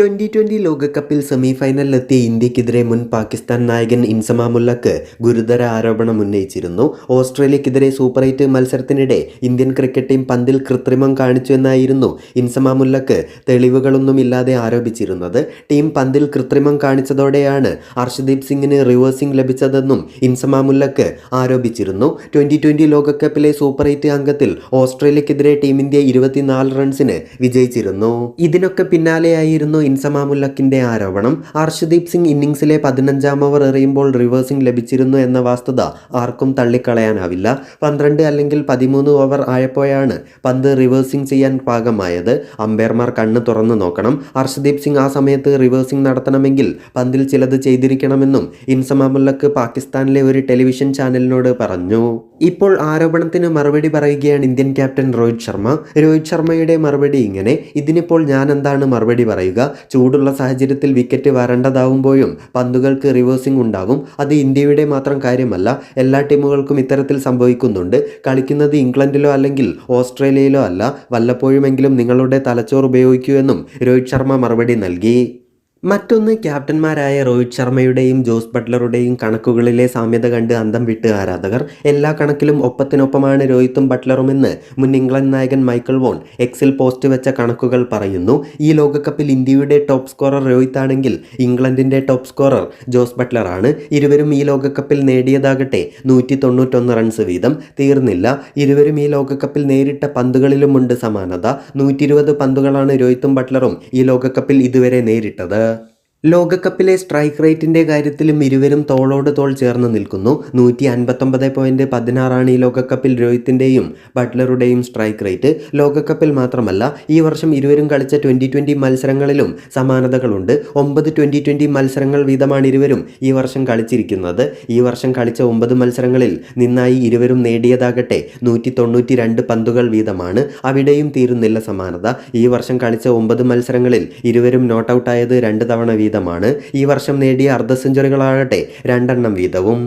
Twenty twenty ലോകകപ്പിൽ സെമിഫൈനലിലെത്തിയ ഇന്ത്യക്കെതിരെ മുൻ പാകിസ്ഥാൻ നായകൻ ഇൻസമാമുല്ലക്ക് ഗുരുതര ആരോപണം ഉന്നയിച്ചിരുന്നു. ഓസ്ട്രേലിയക്കെതിരെ സൂപ്പർ എയ്റ്റ് മത്സരത്തിനിടെ ഇന്ത്യൻ ക്രിക്കറ്റ് ടീം പന്തിൽ കൃത്രിമം കാണിച്ചു എന്നായിരുന്നു ഇൻസമാമുല്ലക്ക് തെളിവുകളൊന്നുമില്ലാതെ ആരോപിച്ചിരുന്നത്. ടീം പന്തിൽ കൃത്രിമം കാണിച്ചതോടെയാണ് അർഷദീപ് സിംഗിന് റിവേഴ്സിംഗ് ലഭിച്ചതെന്നും ഇൻസമാമുല്ലക്ക് ആരോപിച്ചിരുന്നു. ട്വന്റി ട്വന്റി ലോകകപ്പിലെ സൂപ്പർ എയ്റ്റ് അംഗത്തിൽ ഓസ്ട്രേലിയക്കെതിരെ ടീം ഇന്ത്യ ഇരുപത്തിനാല് റൺസിന് വിജയിച്ചിരുന്നു. ഇതിനൊക്കെ പിന്നാലെയായിരുന്നു ഇൻസമാമുല്ലക്കിന്റെ ആരോപണം. അർഷദീപ് സിംഗ് ഇന്നിംഗ്സിലെ പതിനഞ്ചാം ഓവർ എറിയുമ്പോൾ റിവേഴ്സിംഗ് ലഭിച്ചിരുന്നു എന്ന വസ്തുത ആർക്കും തള്ളിക്കളയാനാവില്ല. പന്ത്രണ്ട് അല്ലെങ്കിൽ പതിമൂന്ന് ഓവർ ആയപ്പോഴാണ് പന്ത് റിവേഴ്സിംഗ് ചെയ്യാൻ പാകമായത്. അമ്പയർമാർ കണ്ണ് തുറന്നു നോക്കണം. അർഷദീപ് സിംഗ് ആ സമയത്ത് റിവേഴ്സിംഗ് നടത്തണമെങ്കിൽ പന്തിൽ ചിലത് ചെയ്തിരിക്കണമെന്നും ഇൻസമാമുല്ലക്ക് പാകിസ്ഥാനിലെ ഒരു ടെലിവിഷൻ ചാനലിനോട് പറഞ്ഞു. ഇപ്പോൾ ആരോപണത്തിന് മറുപടി പറയുകയാണ് ഇന്ത്യൻ ക്യാപ്റ്റൻ രോഹിത് ശർമ്മ. രോഹിത് ശർമ്മയുടെ മറുപടി ഇങ്ങനെ ഇതിനിപ്പോൾ ഞാൻ എന്താണ് മറുപടി പറയുക? ചൂടുള്ള സാഹചര്യത്തിൽ വിക്കറ്റ് വരേണ്ടതാവുമ്പോഴും പന്തുകൾക്ക് റിവേഴ്സിംഗ് ഉണ്ടാവും. അത് ഇന്ത്യയുടെ മാത്രം കാര്യമല്ല എല്ലാ ടീമുകൾക്കും ഇത്തരത്തിൽ സംഭവിക്കുന്നുണ്ട്. കളിക്കുന്നത് ഇംഗ്ലണ്ടിലോ അല്ലെങ്കിൽ ഓസ്ട്രേലിയയിലോ അല്ല വല്ലപ്പോഴുമെങ്കിലും നിങ്ങളുടെ തലച്ചോറ് ഉപയോഗിക്കൂ എന്നും രോഹിത് ശർമ്മ മറുപടി നൽകി. മറ്റൊന്ന് ക്യാപ്റ്റന്മാരായ രോഹിത് ശർമ്മയുടെയും ജോസ് ബട്ട്ലറുടെയും കണക്കുകളിലെ സാമ്യത കണ്ട് അന്തം വിട്ട് ആരാധകർ. എല്ലാ കണക്കിലും ഒപ്പത്തിനൊപ്പമാണ് രോഹിത്തും ബട്ട്ലറുമെന്ന് മുൻ ഇംഗ്ലണ്ട് നായകൻ മൈക്കിൾ വോൺ എക്സിൽ പോസ്റ്റ് വെച്ച കണക്കുകൾ പറയുന്നു. ഈ ലോകകപ്പിൽ ഇന്ത്യയുടെ ടോപ്പ് സ്കോറർ രോഹിത് ആണെങ്കിൽ ഇംഗ്ലണ്ടിന്റെ ടോപ്പ് സ്കോറർ ജോസ് ബട്ട്ലറാണ് ഇരുവരും ഈ ലോകകപ്പിൽ നേടിയതാകട്ടെ നൂറ്റി തൊണ്ണൂറ്റൊന്ന് റൺസ് വീതം തീർന്നില്ല. ഇരുവരും ഈ ലോകകപ്പിൽ നേരിട്ട പന്തുകളിലുമുണ്ട് സമാനത. നൂറ്റി ഇരുപത് പന്തുകളാണ് രോഹിത്തും ബട്ട്ലറും ഈ ലോകകപ്പിൽ ഇതുവരെ നേരിട്ടത്. ലോകകപ്പിലെ സ്ട്രൈക്ക് റേറ്റിന്റെ കാര്യത്തിലും ഇരുവരും തോളോട് തോൾ ചേർന്ന് നിൽക്കുന്നു. നൂറ്റി അൻപത്തൊമ്പത് പോയിന്റ് പതിനാറാണ് ഈ ലോകകപ്പിൽ രോഹിത്തിന്റെയും ബട്ട്ലറുടെയും സ്ട്രൈക്ക് റേറ്റ്. ലോകകപ്പിൽ മാത്രമല്ല ഈ വർഷം ഇരുവരും കളിച്ച ട്വന്റി ട്വന്റി മത്സരങ്ങളിലും സമാനതകളുണ്ട്. ഒമ്പത് ട്വന്റി ട്വന്റി മത്സരങ്ങൾ വീതമാണ് ഇരുവരും ഈ വർഷം കളിച്ചിരിക്കുന്നത്. ഈ വർഷം കളിച്ച ഒമ്പത് മത്സരങ്ങളിൽ നിന്നായി ഇരുവരും നേടിയതാകട്ടെ നൂറ്റി തൊണ്ണൂറ്റി രണ്ട് പന്തുകൾ വീതമാണ്. അവിടെയും തീരുന്നില്ല സമാനത. ഈ വർഷം കളിച്ച ഒമ്പത് മത്സരങ്ങളിൽ ഇരുവരും നോട്ടൗട്ടായത് രണ്ട് തവണ വീതമാണ്. ഈ വർഷം നേടിയ അർദ്ധ സെഞ്ചുറികളാകട്ടെ രണ്ടെണ്ണം വീതവും.